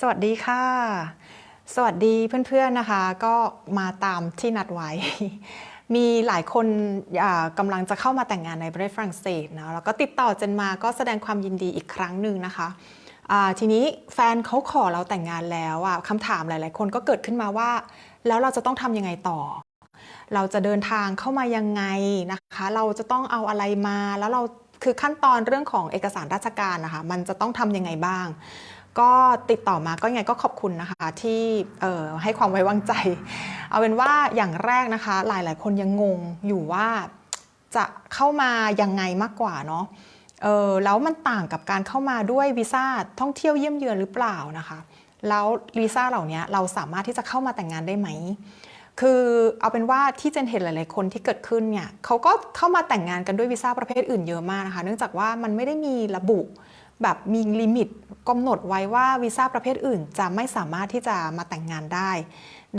สวัสดีค่ะ สวัสดีเพื่อนๆนะคะ ก็มาตามที่นัดไว้ มีหลายคนกำลังจะเข้ามาแต่งงานในประเทศฝรั่งเศสนะแล้วก็ติดต่อเจนมาก็แสดงความยินดีอีกครั้งหนึ่งนะคะทีนี้แฟนเขาขอเราแต่งงานแล้วอะคำถามหลาย ๆ คนก็เกิดขึ้นมาว่า แล้วเราจะต้องทำยังไงต่อ เราจะเดินทางเข้ามายังไงนะคะ เราจะต้องเอาอะไรมาแล้วเราคือขั้นตอนเรื่องของเอกสารราชการนะคะ มันจะต้องทำยังไงบ้าง ก็ติดต่อมาก็ยังไงก็ขอบคุณนะคะ ที่ให้ความไว้วางใจ เอาเป็นว่าอย่างแรกนะคะ หลายๆ คนยังงงอยู่ว่าจะเข้ามายังไงมากกว่าเนาะเออแล้วมันต่างกับการเข้ามาด้วยวีซ่าท่องเที่ยวเยี่ยมเยือนหรือเปล่านะคะ แล้ววีซ่าเหล่านี้เราสามารถที่จะเข้ามาแต่งงานได้ไหม คือเอาเป็นว่าที่เจนเห็นหลาย ๆ คนที่เกิดขึ้นเนี่ยเขาก็เข้ามาแต่งงานกันด้วยวีซ่าประเภทอื่นเยอะมากนะคะ เนื่องจากว่ามันไม่ได้มีระบุ แบบมีลิมิตกำหนดไว้ว่าวีซ่าประเภทอื่น จะไม่สามารถที่จะมาแต่งงานได้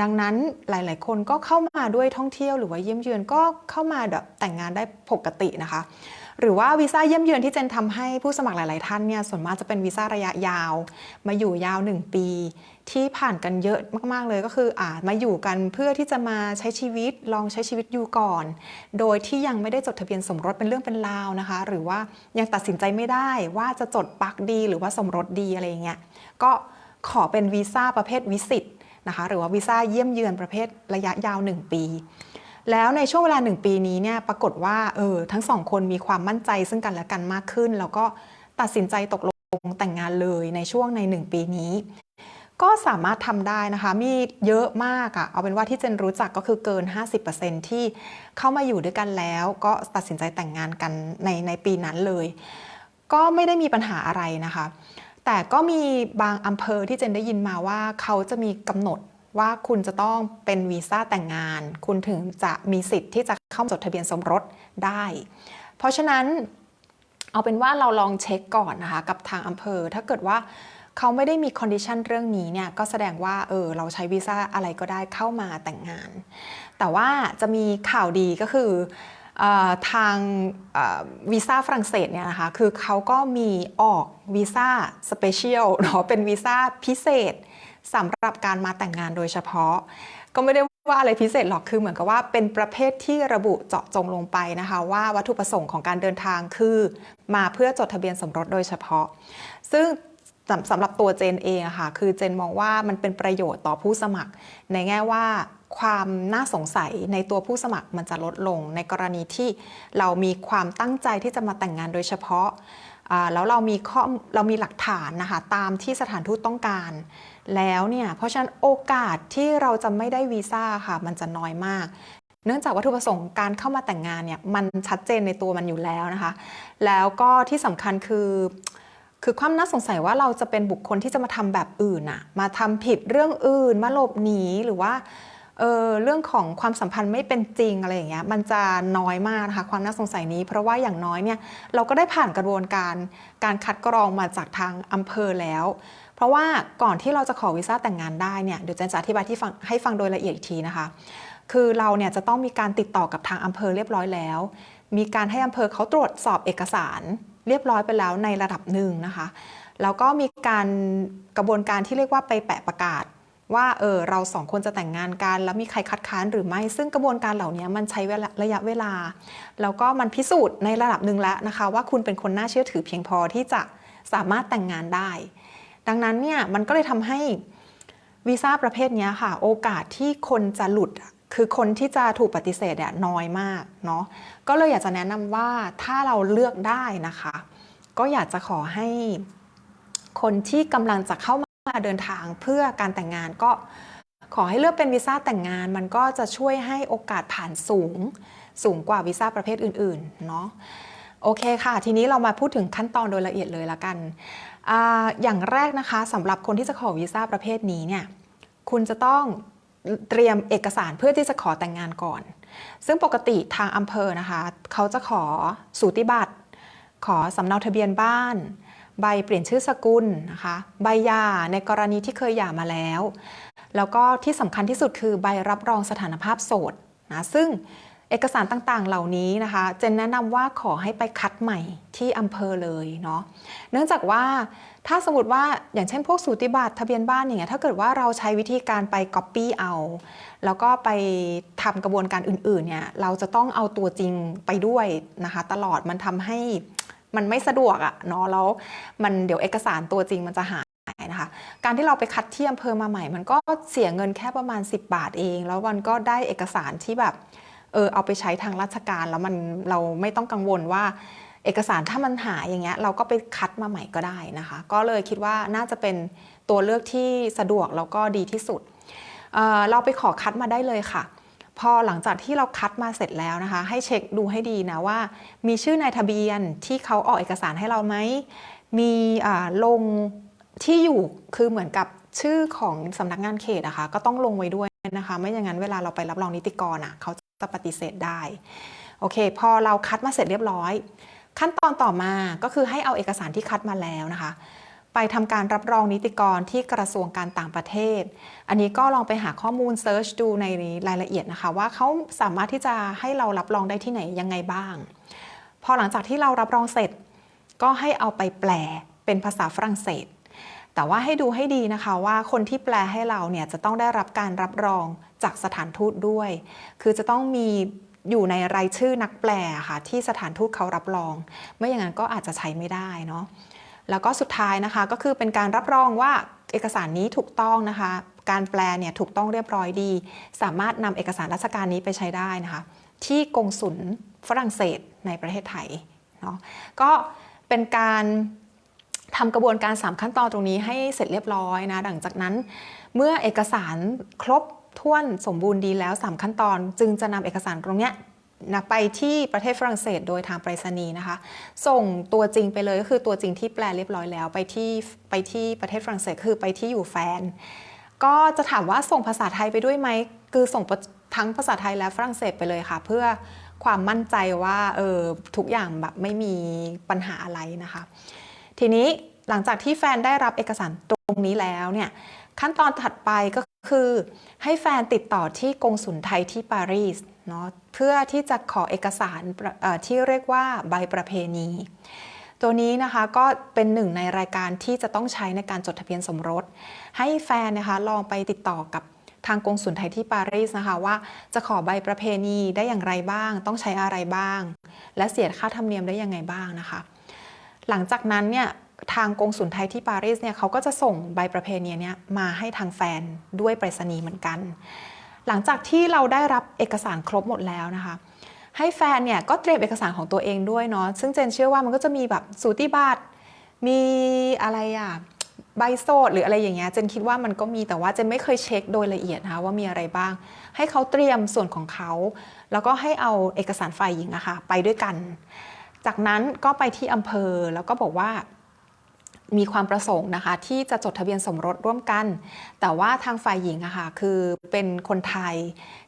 ดังนั้นหลาย ๆ คนก็เข้ามาด้วยท่องเที่ยวหรือว่าเยี่ยมเยือนก็เข้ามาแบบแต่งงานได้ปกตินะคะ หรือว่าวีซ่าเยี่ยมเยือนที่เจนทำให้ผู้สมัครหลาย ๆ ท่านเนี่ยส่วนมากจะเป็นวีซ่าระยะยาว มาอยู่ยาว 1 ปี ที่ผ่านกันเยอะมาก ๆ เลยก็คืออาจมาอยู่กันเพื่อที่จะมาใช้ชีวิตลองใช้ชีวิตอยู่ก่อน โดยที่ยังไม่ได้จดทะเบียนสมรสเป็นเรื่องเป็นราวนะคะ หรือว่ายังตัดสินใจไม่ได้ว่าจะจดปักดีหรือว่าสมรสดีอะไรอย่างเงี้ยก็ขอเป็นวีซ่าประเภทวิสิตนะคะหรือว่าวีซ่าเยี่ยมเยือนประเภทระยะยาว 1 ปี แล้วในช่วงเวลา 1 ปีนี้เนี่ยปรากฏว่าเออทั้งสองคนมีความมั่นใจซึ่งกันและกันมากขึ้น แล้วก็ตัดสินใจตกลงแต่งงานเลยในช่วงใน 1 ปีนี้ ก็สามารถทำได้นะคะ มีเยอะมากอะเอาเป็นว่าที่เจนรู้จักก็คือเกิน 50%ที่เข้ามาอยู่ด้วยกันแล้ว ก็ตัดสินใจแต่งงานกันในในปีนั้นเลย ก็ไม่ได้มีปัญหาอะไรนะคะ แต่ก็มีบางอำเภอที่เจนได้ยินมาว่าเขาจะมีกำหนด ว่าคุณจะต้องเป็นวีซ่าแต่งงาน คุณถึงจะมีสิทธิ์ที่จะเข้าจดทะเบียนสมรสได้ เพราะฉะนั้นเอาเป็นว่าเราลองเช็คก่อนนะคะกับทางอำเภอ ถ้าเกิดว่าเขาไม่ได้มีคอนดิชันเรื่องนี้เนี่ยก็แสดงว่าเออเราใช้วีซ่าอะไรก็ได้เข้ามาแต่งงาน แต่ว่าจะมีข่าวดีก็คือออทางออวีซ่าฝรั่งเศสเนี่ยนะคะคือเขาก็มีออกวีซ่าสเปเชียลเนาะเป็นวีซ่าพิเศษ สำหรับการมาแต่งงานโดยเฉพาะ ก็ไม่ได้ว่าอะไรพิเศษหรอกคือเหมือนกับว่าเป็นประเภทที่ระบุเจาะจงลงไปนะคะ ว่าวัตถุประสงค์ของการเดินทางคือ มาเพื่อจดทะเบียนสมรสโดยเฉพาะ ซึ่งสำหรับตัวเจนเองอะค่ะคือเจนมองว่ามันเป็นประโยชน์ต่อผู้สมัคร ในแง่ว่าความน่าสงสัยในตัวผู้สมัครมันจะลดลง ในกรณีที่เรามีความตั้งใจที่จะมาแต่งงานโดยเฉพาะ แล้วเรามีข้อเรามีหลักฐานนะคะตามที่สถานทูตต้องการ แล้วเนี่ยเพราะฉะนั้นโอกาสที่เราจะไม่ได้วีซ่าค่ะมันจะน้อยมาก เนื่องจากวัตถุประสงค์การเข้ามาแต่งงานเนี่ยมันชัดเจนในตัวมันอยู่แล้วนะคะ แล้วก็ที่สำคัญคือคือความน่าสงสัยว่าเราจะเป็นบุคคลที่จะมาทำแบบอื่นอะมาทำผิดเรื่องอื่นมาหลบหนีหรือว่า เออเรื่องของความสัมพันธ์ไม่เป็นจริงอะไรอย่างเงี้ยมันจะน้อยมากนะคะความน่าสงสัยนี้ เพราะว่าอย่างน้อยเนี่ยเราก็ได้ผ่านกระบวนการการคัดกรองมาจากทางอำเภอแล้ว เพราะว่าก่อนที่เราจะขอวีซ่าแต่งงานได้เนี่ยเดี๋ยวเจนจะอธิบายที่ฟังให้ฟังโดยละเอียดอีกทีนะคะ คือเราเนี่ยจะต้องมีการติดต่อกับทางอำเภอเรียบร้อยแล้ว มีการให้อำเภอเขาตรวจสอบเอกสาร เรียบร้อยไปแล้วในระดับหนึ่งนะคะแล้วก็มีการกระบวนการที่เรียกว่าไปแปะประกาศ ว่าเออเราสองคนจะแต่งงานกัน แล้วมีใครคัดค้านหรือไม่ ซึ่งกระบวนการเหล่านี้มันใช้ระยะเวลา แล้วก็มันพิสูจน์ในระดับหนึ่งแล้วนะคะ ว่าคุณเป็นคนน่าเชื่อถือเพียงพอที่จะสามารถแต่งงานได้ ดังนั้นเนี่ยมันก็เลยทำให้วีซ่าประเภทนี้ค่ะ โอกาสที่คนจะหลุดคือคนที่จะถูกปฏิเสธเนี่ยน้อยมากเนาะก็เลยอยากจะแนะนำว่าถ้าเราเลือกได้นะคะ ก็อยากจะขอให้คนที่กำลังจะเข้า มาเดินทางเพื่อการแต่งงานก็ขอให้เลือกเป็นวีซ่าแต่งงาน มันก็จะช่วยให้โอกาสผ่านสูง สูงกว่าวีซ่าประเภทอื่นๆเนาะโอเคค่ะ ทีนี้เรามาพูดถึงขั้นตอนโดยละเอียดเลยละกันออย่างแรกนะคะสำหรับคนที่จะขอวีซ่าประเภทนี้เนี่ยคุณจะต้องเตรียมเอกสารเพื่อที่จะขอแต่งงานก่อน ซึ่งปกติทางอำเภอนะคะ เขาจะขอสูติบัตร ขอสำเนาทะเบียนบ้าน ใบเปลี่ยนชื่อสกุลนะคะใบหย่าในกรณีที่เคยหย่ามาแล้ว แล้วก็ที่สำคัญที่สุดคือใบรับรองสถานภาพโสดนะซึ่งเอกสารต่างๆ เหล่านี้นะคะเจนแนะนำว่าขอให้ไปคัดใหม่ที่อำเภอเลยเนาะเนื่องจากว่าถ้าสมมติว่าอย่างเช่นพวกสูติบัตรทะเบียนบ้านอย่างเงี้ยถ้าเกิดว่าเราใช้วิธีการไป Copy เอา แล้วก็ไปทำกระบวนการอื่นๆเนี่ยเราจะต้องเอาตัวจริงไปด้วยนะคะ ตลอดมันทำให้ มันไม่สะดวกอะเนาะแล้วมันเดี๋ยวเอกสารตัวจริงมันจะหายนะคะการที่เราไปคัดที่อำเภอมาใหม่ มันก็เสียเงินแค่ประมาณ 10 บาทเอง แล้วมันก็ได้เอกสารที่แบบเออเอาไปใช้ทางราชการแล้วมันเราไม่ต้องกังวลว่าเอกสารถ้ามันหายอย่างเงี้ยเราก็ไปคัดมาใหม่ก็ได้นะคะ ก็เลยคิดว่าน่าจะเป็นตัวเลือกที่สะดวกแล้วก็ดีที่สุดเเราไปขอคัดมาได้เลยค่ะ พอหลังจากที่เราคัดมาเสร็จแล้วนะคะ ให้เช็คดูให้ดีนะว่า มีชื่อนายทะเบียนที่เขาออกเอกสารให้เราไหม มีลงที่อยู่คือเหมือนกับชื่อของสำนักงานเขตนะคะ ก็ต้องลงไว้ด้วยนะคะ ไม่อย่างนั้นเวลาเราไปรับรองนิติกรอะเขาจะปฏิเสธได้โอเค พอเราคัดมาเสร็จเรียบร้อย ขั้นตอนต่อมาก็คือให้เอาเอกสารที่คัดมาแล้วนะคะ ไปทำการรับรองนิติกรที่กระทรวงการต่างประเทศ อันนี้ก็ลองไปหาข้อมูลเซิร์ชดูในรายละเอียดนะคะ ว่าเขาสามารถที่จะให้เรารับรองได้ที่ไหนยังไงบ้าง พอหลังจากที่เรารับรองเสร็จ ก็ให้เอาไปแปลเป็นภาษาฝรั่งเศส แต่ว่าให้ดูให้ดีนะคะว่าคนที่แปลให้เราเนี่ยจะต้องได้รับการรับรองจากสถานทูตด้วย คือจะต้องมีอยู่ในรายชื่อนักแปลค่ะที่สถานทูตเขารับรอง ไม่อย่างนั้นก็อาจจะใช้ไม่ได้เนาะ แล้วก็สุดท้ายนะคะก็คือเป็นการรับรองว่าเอกสารนี้ถูกต้องนะคะ การแปลเนี่ยถูกต้องเรียบร้อยดี สามารถนำเอกสารราชการนี้ไปใช้ได้นะคะ ที่กงสุลฝรั่งเศสในประเทศไทยเนาะก็เป็นการทำกระบวนการ 3 ขั้นตอนตรงนี้ให้เสร็จเรียบร้อยนะหลังจากนั้น เมื่อเอกสารครบถ้วนสมบูรณ์ดีแล้ว 3 ขั้นตอน จึงจะนำเอกสารตรงเนี้ย นะไปที่ประเทศฝรั่งเศสโดยทางไปรษณีย์นะคะ ส่งตัวจริงไปเลยก็คือตัวจริงที่แปลเรียบร้อยแล้ว ไปที่ไปที่ประเทศฝรั่งเศสคือไปที่อยู่แฟน ก็จะถามว่าส่งภาษาไทยไปด้วยไหมคือส่งทั้งภาษาไทยและฝรั่งเศสไปเลยค่ะ เพื่อความมั่นใจว่าเออทุกอย่างแบบไม่มีปัญหาอะไรนะคะ ทีนี้หลังจากที่แฟนได้รับเอกสารตรงนี้แล้วเนี่ยขั้นตอนถัดไปก็คือให้แฟนติดต่อที่กงสุลไทยที่ปารีสเนาะ พื่อที่จะขอเอกสารที่เรียกว่าใบประเพณี ตัวนี้นะคะก็เป็นหนึ่งในรายการที่จะต้องใช้ในการจดทะเบียนสมรส ให้แฟนนะคะลองไปติดต่อกับทางกงสุลไทยที่ปารีสนะคะว่าจะขอใบประเพณีได้อย่างไรบ้าง ต้องใช้อะไรบ้าง และเสียค่าธรรมเนียมได้ยังไงบ้างนะคะ หลังจากนั้นเนี่ยทางกงสุลไทยที่ปารีสเนี่ยเขาก็จะส่งใบประเพณีเนี้ยมาให้ทางแฟนด้วยไปรษณีย์เหมือนกัน หลังจากที่เราได้รับเอกสารครบหมดแล้วนะคะ ให้แฟนเนี่ยก็เตรียมเอกสารของตัวเองด้วยเนาะซึ่งเจนเชื่อว่ามันก็จะมีแบบสูติบัตรมีอะไรอะใบโสดหรืออะไรอย่างเงี้ยเจนคิดว่ามันก็มีแต่ว่าเจนไม่เคยเช็คโดยละเอียดนะคะว่ามีอะไรบ้าง ให้เขาเตรียมส่วนของเขา แล้วก็ให้เอาเอกสารฝ่ายหญิงอะคะ่ะไปด้วยกัน จากนั้นก็ไปที่อำเภอแล้วก็บอกว่า มีความประสงค์นะคะ ที่จะจดทะเบียนสมรสร่วมกัน แต่ว่าทางฝ่ายหญิงอะค่ะคือเป็นคนไทย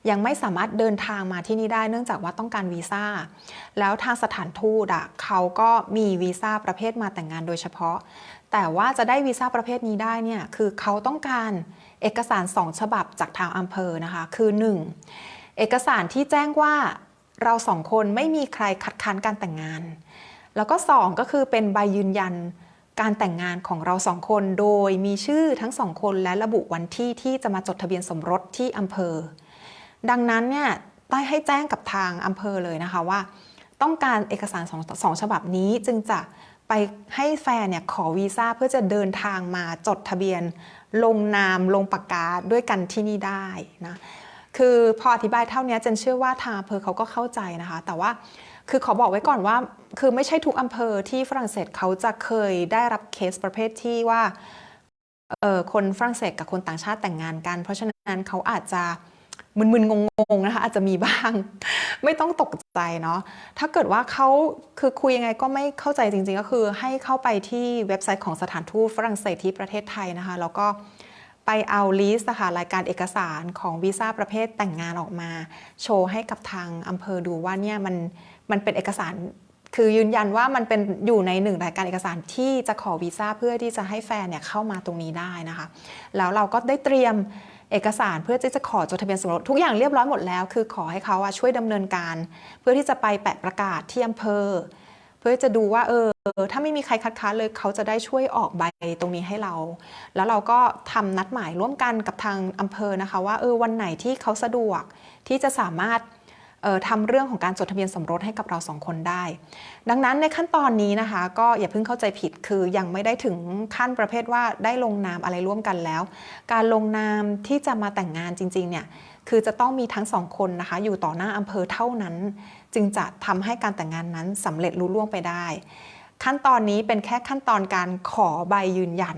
ยังไม่สามารถเดินทางมาที่นี่ได้เนื่องจากว่าต้องการวีซ่า แล้วทางสถานทูตอะเขาก็มีวีซ่าประเภทมาแต่งงานโดยเฉพาะ แต่ว่าจะได้วีซ่าประเภทนี้ได้เนี่ยคือเขาต้องการเอกสาร2ฉบับจากทางอำเภอนะคะคือ 1. เอกสารที่แจ้งว่าเราสองคนไม่มีใครคัดค้านการแต่งงาน แล้วก็ 2 ก็คือเป็นใบยืนยัน การแต่งงานของเราสองคน โดยมีชื่อทั้งสองคนและระบุวันที่ที่จะมาจดทะเบียนสมรสที่อำเภอ ดังนั้นเนี่ยได้ให้แจ้งกับทางอำเภอเลยนะคะว่า ต้องการเอกสารสองสองฉบับนี้จึงจะไปให้แฟนเนี่ยขอวีซ่าเพื่อจะเดินทางมาจดทะเบียน ลงนามลงปากกาด้วยกันที่นี่ได้นะคือพออธิบายเท่านี้เจนเชื่อว่าทางอำเภอเขาก็เข้าใจนะคะ แต่ว่า คือขอบอกไว้ก่อนว่า คือไม่ใช่ทุกอำเภอที่ฝรั่งเศสเขาจะเคยได้รับเคสประเภทที่ว่าคนฝรั่งเศสกับคนต่างชาติแต่งงานกัน เพราะฉะนั้นเขาอาจจะมึนๆงงๆนะคะอาจจะมีบ้าง ไม่ต้องตกใจเนาะถ้าเกิดว่าเขาคือคุยยังไงก็ไม่เข้าใจจริงๆ ก็คือให้เข้าไปที่เว็บไซต์ของสถานทูตฝรั่งเศสที่ประเทศไทยนะคะ แล้วก็ ไปเอาลิสต์ค่ะรายการเอกสารของวีซ่าประเภทแต่งงานออกมา โชว์ให้กับทางอำเภอดูว่าเนี่ยมันมันเป็นเอกสารคือยืนยันว่ามันเป็นอยู่ในหนึ่งรายการเอกสารที่จะขอวีซ่าเพื่อที่จะให้แฟนเนี่ยเข้ามาตรงนี้ได้นะคะ แล้วเราก็ได้เตรียมเอกสารเพื่อที่จะขอจดทะเบียนสมรสทุกอย่างเรียบร้อยหมดแล้ว คือขอให้เขาช่วยดำเนินการ เพื่อที่จะไปแปะประกาศที่อำเภอ เพื่อจะดูว่าเออถ้าไม่มีใครคัดค้านเลยเขาจะได้ช่วยออกใบตรงนี้ให้เรา แล้วเราก็ทำนัดหมายร่วมกันกับทางอำเภอนะคะว่าเออวันไหนที่เขาสะดวกที่จะสามารถเอ่อทำเรื่องของการจดทะเบียนสมรสให้กับเราสองคนได้ ดังนั้นในขั้นตอนนี้นะคะ ก็อย่าเพิ่งเข้าใจผิดคือยังไม่ได้ถึงขั้นประเภทว่าได้ลงนามอะไรร่วมกันแล้ว การลงนามที่จะมาแต่งงานจริงๆเนี่ยคือจะต้องมีทั้งสองคนนะคะ อยู่ต่อหน้าอำเภอเท่านั้น จึงจะทำให้การแต่งงานนั้นสำเร็จลุล่วงไปได้ ขั้นตอนนี้เป็นแค่ขั้นตอนการขอใบยืนยัน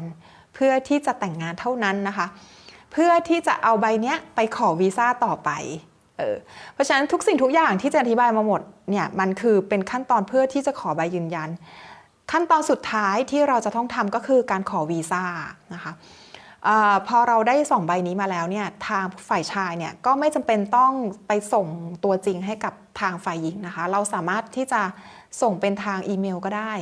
เพื่อที่จะแต่งงานเท่านั้นนะคะ เพื่อที่จะเอาใบเนี้ยไปขอวีซ่าต่อไปเออเพราะฉะนั้นทุกสิ่งทุกอย่างที่จะอธิบายมาหมดเนี่ยมันคือเป็นขั้นตอนเพื่อที่จะขอใบยืนยัน ขั้นตอนสุดท้ายที่เราจะต้องทำก็คือการขอวีซ่านะคะ อพอเราได้สองใบนี้มาแล้วเนี่ยทางฝ่ายชายเนี่ยก็ไม่จำเป็นต้องไปส่งตัวจริงให้กับทางฝ่ายหญิงนะคะ เราสามารถที่จะส่งเป็นทางอีเมลก็ได้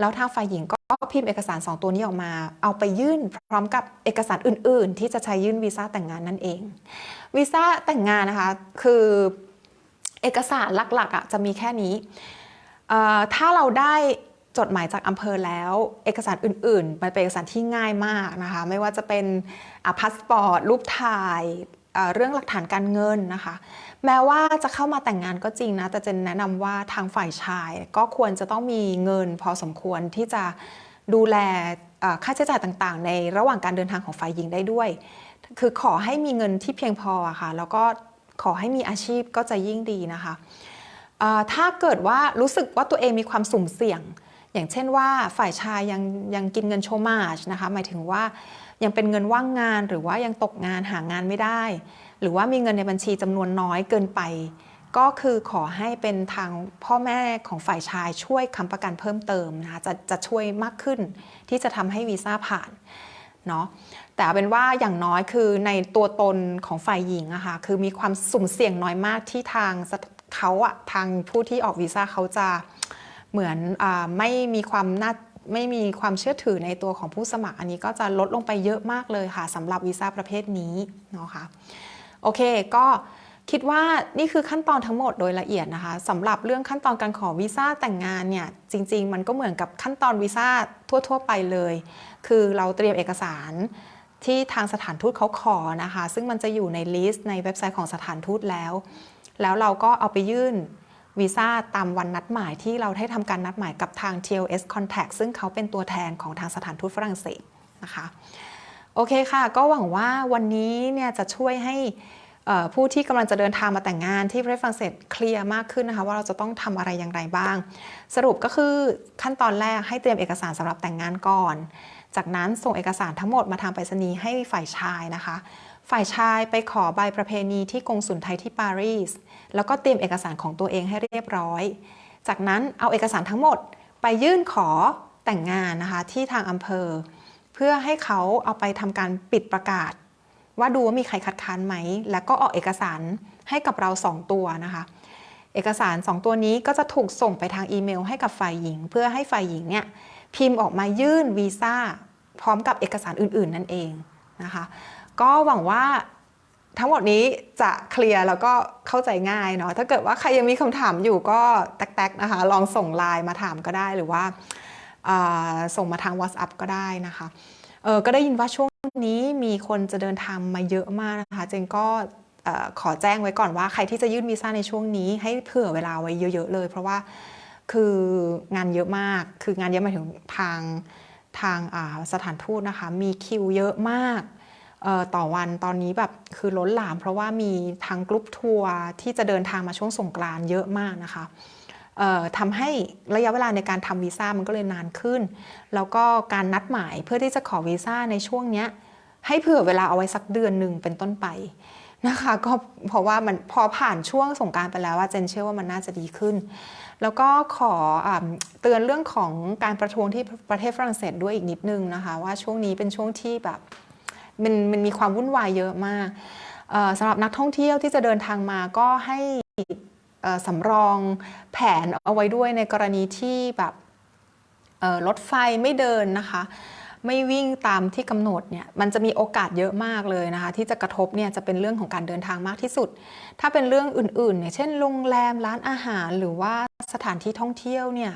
แล้วทางฝ่ายหญิงก็พิมพ์เอกสาร 2 ตัวนี้ออกมา เอาไปยื่นพร้อมกับเอกสารอื่น ๆ ที่จะใช้ยื่นวีซ่าแต่งงานนั่นเองวีซ่าแต่งงานนะคะคือเอกสารหลักๆอะจะมีแค่นี้ถ้าเราได้ จดหมายจากอำเภอแล้ว เอกสารอื่นๆ มันเป็นเอกสารที่ง่ายมากนะคะ ไม่ว่าจะเป็นพาสปอร์ต รูปถ่ายเรื่องหลักฐานการเงินนะคะ แม้ว่าจะเข้ามาแต่งงานก็จริงนะ แต่เจนแนะนำว่าทางฝ่ายชายก็ควรจะต้องมีเงินพอสมควรที่จะดูแลค่าใช้จ่ายต่างๆ ในระหว่างการเดินทางของฝ่ายหญิงได้ด้วย คือขอให้มีเงินที่เพียงพออะค่ะ แล้วก็ขอให้มีอาชีพก็จะยิ่งดีนะคะ ถ้าเกิดว่ารู้สึกว่าตัวเองมีความสุ่มเสี่ยง อย่างเช่นว่าฝ่ายชายยังยังกินเงินโชมาจนะคะหมายถึงว่ายังเป็นเงินว่างงานหรือว่ายังตกงานหางานไม่ได้ หรือว่ามีเงินในบัญชีจำนวนน้อยเกินไป ก็คือขอให้เป็นทางพ่อแม่ของฝ่ายชายช่วยค้ำประกันเพิ่มเติมนะคะจะจะช่วยมากขึ้นที่จะทำให้วีซ่าผ่านเนาะแต่เป็นว่าอย่างน้อยคือในตัวตนของฝ่ายหญิงอะค่ะคือมีความสุ่มเสี่ยงน้อยมากที่ทางเขาอะทางผู้ที่ออกวีซ่าเขาจะ เหมือนอไม่มีความน่าไม่มีความเชื่อถือในตัวของผู้สมัคร อันนี้ก็จะลดลงไปเยอะมากเลยค่ะสำหรับวีซ่าประเภทนี้เนาะค่ะโอเคก็คิดว่านี่คือขั้นตอนทั้งหมดโดยละเอียดนะคะสำหรับเรื่องขั้นตอนการขอวีซ่าแต่งงานเนี่ยจริง ๆ มันก็เหมือนกับขั้นตอนวีซ่าทั่ว ๆ ไปเลย คือเราเตรียมเอกสารที่ทางสถานทูตเขาขอนะคะ ซึ่งมันจะอยู่ในลิสต์ในเว็บไซต์ของสถานทูตแล้ว แล้วเราก็เอาไปยื่น วีซ่าตามวันนัดหมายที่เราได้ทำการนัดหมายกับทาง TLS Contact ซึ่งเขาเป็นตัวแทนของทางสถานทูตฝรั่งเศสนะคะโอเคค่ะ ก็หวังว่าวันนี้เนี่ยจะช่วยให้ผู้ที่กำลังจะเดินทางมาแต่งงานที่ประเทศฝรั่งเศสเคลียร์มากขึ้นนะคะว่าเราจะต้องทำอะไรอย่างไรบ้าง สรุปก็คือขั้นตอนแรกให้เตรียมเอกสารสำหรับแต่งงานก่อน จากนั้นส่งเอกสารทั้งหมดมาทางไปรษณีย์ให้ฝ่ายชายนะคะ ฝ่ายชายไปขอใบประเพณีที่กงสุลไทยที่ปารีส แล้วก็เตรียมเอกสารของตัวเองให้เรียบร้อย จากนั้นเอาเอกสารทั้งหมดไปยื่นขอแต่งงานนะคะที่ทางอำเภอ เพื่อให้เขาเอาไปทำการปิดประกาศ ว่าดูว่ามีใครคัดค้านไหม แล้วก็ออกเอกสารให้กับเรา 2 ตัวนะคะ เอกสาร 2 ตัวนี้ก็จะถูกส่งไปทางอีเมลให้กับฝ่ายหญิง เพื่อให้ฝ่ายหญิงเนี่ยพิมพ์ออกมายื่นวีซ่า พร้อมกับเอกสารอื่น ๆ นั่นเองนะคะ ก็หวังว่าทั้งหมดนี้จะเคลียร์แล้วก็เข้าใจง่ายเนาะถ้าเกิดว่าใครยังมีคำถามอยู่ก็แท็กๆนะคะ ลองส่งไลน์มาถามก็ได้หรือว่าาส่งมาทาง WhatsApp ก็ได้นะคะเออก็ได้ยินว่าช่วงนี้มีคนจะเดินทางมาเยอะมากนะคะเจนก็ขอแจ้งไว้ก่อนว่าใครที่จะยื่นวีซ่าในช่วงนี้ ให้เผื่อเวลาไว้เยอะ ๆ เลย เพราะว่าคืองานเยอะมากคืองานเยอะมาถึงทาง ทางสถานทูตนะคะ มีคิวเยอะมากต่อวันตอนนี้แบบคือล้นหลาม เพราะว่ามีทางกรุ๊ปทัวร์ที่จะเดินทางมาช่วงสงกรานเยอะมากนะคะทำให้ระยะเวลาในการทำวีซ่ามันก็เลยนานขึ้น แล้วก็การนัดหมายเพื่อที่จะขอวีซ่าในช่วงเนี้ยให้เผื่อเวลาเอาไว้สักเดือนหนึ่งเป็นต้นไปนะคะก็เพราะว่ามันพอผ่านช่วงสงกรารไปแล้วว่าเจนเชื่อว่ามันน่าจะดีขึ้น แล้วก็ขออเตือนเรื่องของการประท้วงที่ประเทศฝรั่งเศสด้วยอีกนิดนึงนะคะ ว่าช่วงนี้เป็นช่วงที่แบบมันมันมีความวุ่นวายเยอะมากสำหรับนักท่องเที่ยวที่จะเดินทางมาก็ให้สำรองแผนเอาไว้ด้วยในกรณีที่แบบรถไฟไม่เดินนะคะ ไม่วิ่งตามที่กำหนดเนี่ยมันจะมีโอกาสเยอะมากเลยนะคะ ที่จะกระทบเนี่ยจะเป็นเรื่องของการเดินทางมากที่สุด ถ้าเป็นเรื่องอื่นๆเนี่ยเช่นโรงแรมร้านอาหารหรือว่าสถานที่ท่องเที่ยวเนี่ย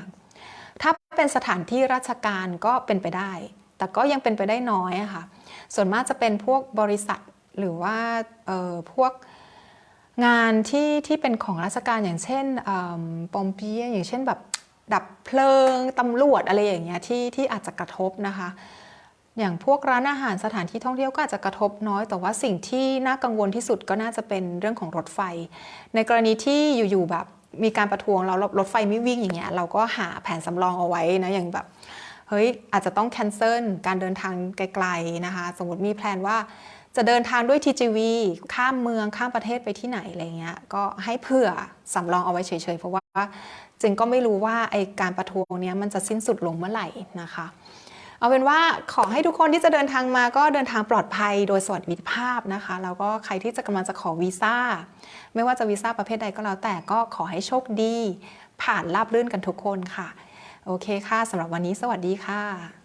ถ้าเป็นสถานที่ราชการก็เป็นไปได้ แต่ก็ยังเป็นไปได้น้อยอะค่ะ ส่วนมากจะเป็นพวกบริษัทหรือว่าเอ่อพวกงานที่ที่เป็นของราชการอย่างเช่นปอมเปียอย่างเช่นแบบดับเพลิงตำรวจอะไรอย่างเงี้ยที่ที่อาจจะกระทบนะคะ อย่างพวกร้านอาหารสถานที่ท่องเที่ยวก็อาจจะกระทบน้อย แต่ว่าสิ่งที่น่ากังวลที่สุดก็น่าจะเป็นเรื่องของรถไฟ ในกรณีที่อยู่ๆแบบมีการประท้วงแล้วรถไฟไม่วิ่งอย่างเงี้ยเราก็หาแผนสำรองเอาไว้นะอย่างแบบเฮ้ยอาจจะต้องแคนเซิลการเดินทางไกลๆนะคะ สมมติมีแพลนว่าจะเดินทางด้วย TGV ข้ามเมืองข้ามประเทศไปที่ไหนอะไรเงี้ยก็ให้เผื่อสำรองเอาไว้เฉยๆ เพราะว่าจึงก็ไม่รู้ว่าไอการประท้วงเนี้ยมันจะสิ้นสุดลงเมื่อไหร่นะคะ เอาเป็นว่าขอให้ทุกคนที่จะเดินทางมาก็เดินทางปลอดภัยโดยสวัสดิภาพนะคะ แล้วก็ใครที่จะกำลังจะขอวีซ่า ไม่ว่าจะวีซ่าประเภทใดก็แล้วแต่ก็ขอให้โชคดี ผ่านราบรื่นกันทุกคนค่ะ โอเคค่ะสำหรับวันนี้สวัสดีค่ะ